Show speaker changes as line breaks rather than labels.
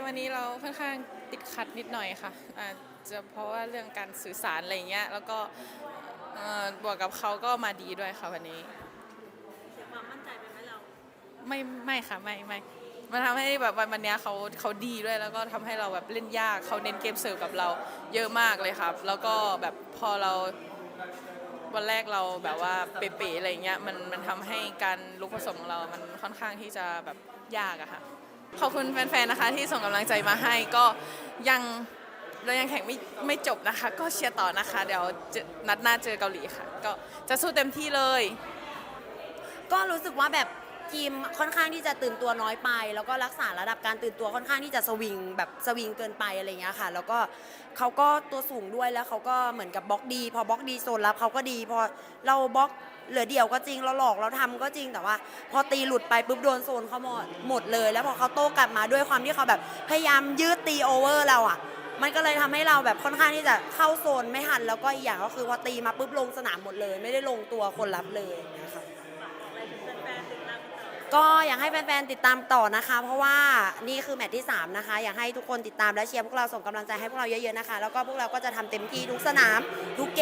มวันนี้เราค่อนข้างติดขัดนิดหน่อยค่ะอาจจะเพราะว่าเรื่องการสื่อสารอะไรเงี้ยแล้วก็เอ่อบวกกับเขาก็มาดีด้วยค่ะวันนี้
เสียความมั่นใจไปไหมเรา
ไม่ไม่ค่ะไม่ไม่มันทำให้แบบวันวันเนี้ยเขาเขาดีด้วยแล้วก็ทำให้เราแบบเล่นยากเขาเน้นเกมเสิร์ฟกับเราเยอะมากเลยครับ แล้วก็แบบพอเราวันแรกเราแบบว่าเป๊ะๆอะไรเงี้ยมันมันทำให้การลุกผสมของเรา มันค่อนข้างที่จะแบบยากอะค่ะ ขอบคุณแฟนๆนะคะที่ส่งกำลังใจมาให้ก็ยังเรายังแข่งไม่ไม่จบนะคะ ก็เชียร์ต่อนะคะ เดี๋ยวจอนัดหน้าเจอเกาหลีค่ะ ก็จะสู้เต็มที่เลย
ก็รู้สึกว่าแบบทีมค่อนข้างที่จะตื่นตัวน้อยไป แล้วก็รักษาระดับการตื่นตัวค่อนข้างที่จะสวิงแบบสวิงเกินไปอะไรเงี้ยค่ะ แล้วก็เขาก็ตัวสูงด้วยแล้วเขาก็เหมือนกับบล็อกดี พอบล็อกดีโซนรับเขาก็ดี พอเราบล็อก เหลือเดี่ยวก็จริงเราหลอกเราทำก็จริงแต่ว่า พอตีหลุดไปปุ๊บโดนโซนเขาหมดหมดเลย แล้วพอเขาโต้กลับมาด้วยความที่เขาแบบพยายามยืดตีโอเวอร์เราอะ มันก็เลยทำให้เราแบบค่อนข้างที่จะเข้าโซนไม่ทันแล้วก็อีกอย่างก็คือพอตีมาปุ๊บลงสนามหมดเลย ไม่ได้ลงตัวคนรับเลยอย่างเงี้ยค่ะ
ก็อ
ยากให้แฟนๆ ติดตามต่อนะคะ เพราะว่านี่คือแมตช์ที่ 3 นะคะ อยากให้ทุกคนติดตามและเชียร์พวกเราส่งกำลังใจให้พวกเราเยอะๆนะคะ แล้วก็พวกเราก็จะทำเต็มที่ทุกสนามทุกเก